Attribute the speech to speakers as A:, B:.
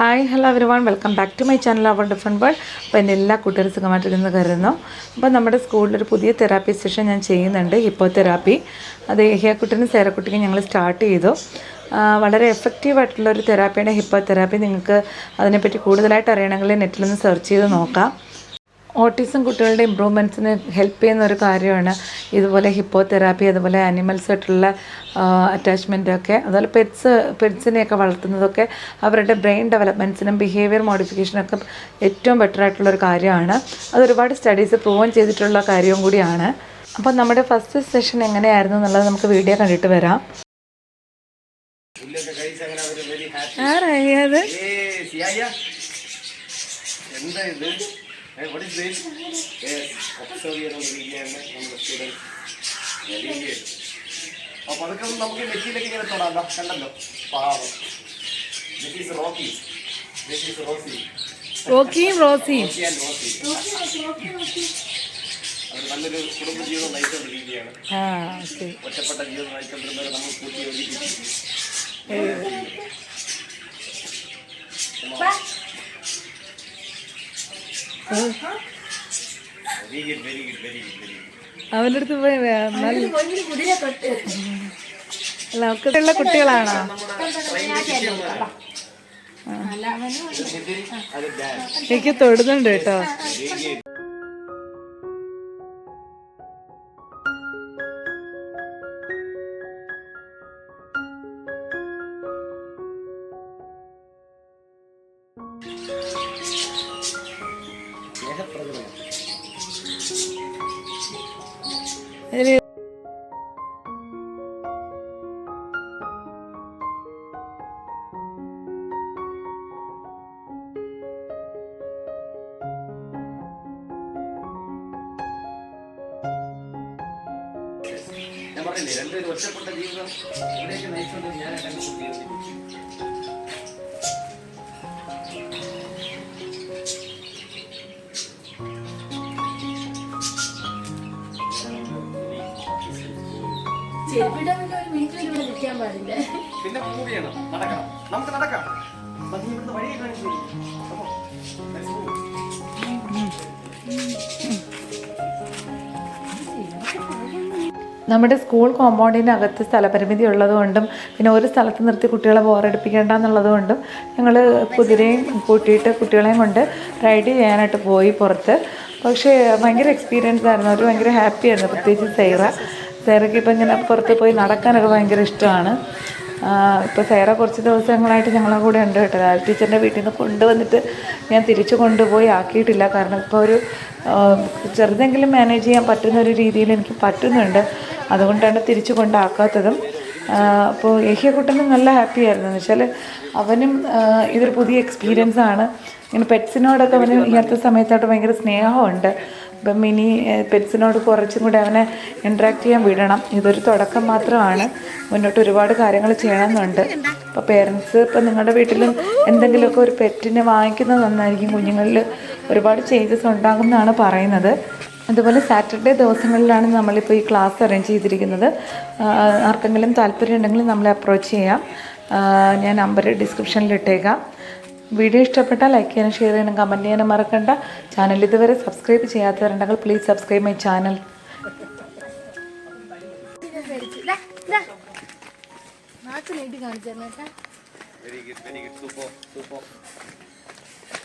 A: Hi hello everyone welcome back to my channel our different world അപ്പോൾ എന്റെ എല്ലാ കൂട്ടുകാരും സുഖമായിട്ടിരുന്ന് കരുതുന്നു. അപ്പോൾ നമ്മുടെ സ്കൂളിലൊരു പുതിയ തെറാപ്പി സെഷൻ ഞാൻ ചെയ്യുന്നുണ്ട് ഹിപ്പോ തെറാപ്പി അത് ഏഹിയാക്കുട്ടിനും സേരക്കുട്ടിക്കും ഞങ്ങൾ സ്റ്റാർട്ട് ചെയ്തു. വളരെ എഫക്റ്റീവ് ആയിട്ടുള്ള ഒരു തെറാപ്പിയാണ് ഹിപ്പോ തെറാപ്പി നിങ്ങൾക്ക് അതിനെപ്പറ്റി കൂടുതലായിട്ട് അറിയണമെങ്കിൽ നെറ്റിലൊന്ന് സെർച്ച് ചെയ്ത് നോക്കാം. ഓട്ടിസം കുട്ടികളുടെ ഇമ്പ്രൂവ്മെന്റ്സിന് ഹെൽപ്പ് ചെയ്യുന്ന ഒരു കാര്യമാണ് ഇതുപോലെ ഹിപ്പോ തെറാപ്പി അതുപോലെ ആനിമൽസായിട്ടുള്ള അറ്റാച്ച്മെന്റ് ഒക്കെ. അതുപോലെ പെറ്റ്സ് പെറ്റ്സിനെയൊക്കെ വളർത്തുന്നതൊക്കെ അവരുടെ ബ്രെയിൻ ഡെവലപ്മെന്റ്സിനും ബിഹേവിയർ മോഡിഫിക്കേഷനൊക്കെ ഏറ്റവും ബെറ്റർ ആയിട്ടുള്ള ഒരു കാര്യമാണ്. അത് ഒരുപാട് സ്റ്റഡീസ് പ്രൂവൻ ചെയ്തിട്ടുള്ള കാര്യവും കൂടിയാണ്. അപ്പോൾ നമ്മുടെ ഫസ്റ്റ് സെഷൻ എങ്ങനെയായിരുന്നു എന്നുള്ളത് നമുക്ക് വീഡിയോ കണ്ടിട്ട് വരാം.
B: ആരായത് എന്താ അങ്ങനെ അവർ വെരി ഹാപ്പി
A: ആരായത്
B: observe ഇസ് ദിസ് ഒബ്സർവ് ചെയ്തുകൊണ്ടിരിക്കുകയാണ് നമ്മുടെ സ്റ്റുഡൻസ് വെരി ഗുഡ് അപ്പൊ അതൊക്കെ നമുക്ക് നെറ്റിയിലേക്ക് ഇങ്ങനെ തൊടാം കണ്ടല്ലോ. പാവം. This is Rocky this is Rosie
A: റോക്കിയും റോസിയും
B: ആൻഡ് റോസി അവർ നയിച്ചുകൊണ്ടിരിക്കുകയാണ് ഒറ്റപ്പെട്ട ജീവിതം നയിച്ചുകൊണ്ടിരുന്നവരെ നമ്മൾ കൂട്ടി യോജിപ്പിച്ചു very good very good very good very good
A: അവന്റെ അടുത്ത് പോയി അല്ല അവക്കുള്ള കുട്ടികളാണോ? എനിക്ക് തൊടുന്നുണ്ട് കേട്ടോ. ഇതിൽ
B: ഞാൻ പറഞ്ഞില്ലേ രണ്ടൊരു ഒറ്റപ്പെട്ട ജീവിതം ഇവിടേക്ക് നയിച്ചുകൊണ്ട് ഞാൻ രണ്ട്
C: ഒരു ഇവിടെ നിൽക്കാൻ പാടില്ല.
B: പിന്നെ നടക്കണം. നമുക്ക് നടക്കാം.
A: നമ്മുടെ സ്കൂൾ കോമ്പൗണ്ടിനകത്ത് സ്ഥലപരിമിതി ഉള്ളതുകൊണ്ടും പിന്നെ ഒരു സ്ഥലത്ത് നിർത്തി കുട്ടികളെ ബോറടിപ്പിക്കേണ്ട എന്നുള്ളതുകൊണ്ടും ഞങ്ങൾ കുതിരയും കൂട്ടിയിട്ട് കുട്ടികളെയും കൊണ്ട് റൈഡ് ചെയ്യാനായിട്ട് പോയി പുറത്ത്. പക്ഷേ ഭയങ്കര എക്സ്പീരിയൻസ് ആയിരുന്നു. അവർ ഭയങ്കര ഹാപ്പി ആയിരുന്നു. പ്രത്യേകിച്ച് സൈറ. സൈറയ്ക്ക് ഇപ്പം ഇങ്ങനെ പുറത്ത് പോയി നടക്കാനൊക്കെ ഭയങ്കര ഇഷ്ടമാണ്. ഇപ്പോൾ സേറ കുറച്ച് ദിവസങ്ങളായിട്ട് ഞങ്ങളെ കൂടെ ഉണ്ട് കേട്ടോ. ലാൽ ടീച്ചറിന്റെ വീട്ടിൽ നിന്ന് കൊണ്ടുവന്നിട്ട് ഞാൻ തിരിച്ചു കൊണ്ടുപോയി ആക്കിയിട്ടില്ല. കാരണം ഇപ്പോൾ ഒരു ചെറുതെങ്കിലും മാനേജ് ചെയ്യാൻ പറ്റുന്ന ഒരു രീതിയിൽ എനിക്ക് പറ്റുന്നുണ്ട്. അതുകൊണ്ടാണ് തിരിച്ചു കൊണ്ടാക്കാത്തതും. അപ്പോൾ ഏഹ്യക്കുട്ടനും നല്ല ഹാപ്പി ആയിരുന്നു. എന്ന് വെച്ചാൽ അവനും ഇതൊരു പുതിയ എക്സ്പീരിയൻസ് ആണ്. ഇങ്ങനെ പെറ്റ്സിനോടൊക്കെ അവന് അടുത്ത സമയത്തായിട്ട് ഭയങ്കര സ്നേഹമുണ്ട്. ഇപ്പം മിനി പെറ്റ്സിനോട് കുറച്ചും കൂടി അവനെ ഇൻട്രാക്ട് ചെയ്യാൻ വിടണം. ഇതൊരു തുടക്കം മാത്രമാണ്. മുന്നോട്ട് ഒരുപാട് കാര്യങ്ങൾ ചെയ്യണമെന്നുണ്ട്. അപ്പോൾ പേരൻസ് ഇപ്പം നിങ്ങളുടെ വീട്ടിലും എന്തെങ്കിലുമൊക്കെ ഒരു പെറ്റിനെ വാങ്ങിക്കുന്നത് നന്നായിരിക്കും. കുഞ്ഞുങ്ങളിൽ ഒരുപാട് ചേഞ്ചസ് ഉണ്ടാകുമെന്നാണ് പറയുന്നത്. അതുപോലെ സാറ്റർഡേ ദിവസങ്ങളിലാണ് നമ്മളിപ്പോൾ ഈ ക്ലാസ് അറേഞ്ച് ചെയ്തിരിക്കുന്നത്. ആർക്കെങ്കിലും താല്പര്യം ഉണ്ടെങ്കിൽ നമ്മളെ അപ്രോച്ച് ചെയ്യാം. ഞാൻ നമ്പർ ഡിസ്ക്രിപ്ഷനിൽ ഇട്ടേക്കാം. വീഡിയോ ഇഷ്ടപ്പെട്ടാൽ ലൈക്ക് ചെയ്യാനും ഷെയർ ചെയ്യാനും കമന്റ് ചെയ്യാനും മറക്കണ്ട. ചാനൽ ഇതുവരെ സബ്സ്ക്രൈബ് ചെയ്യാത്തവരുണ്ടെങ്കിൽ please subscribe my channel.
C: Very good very good
B: super good,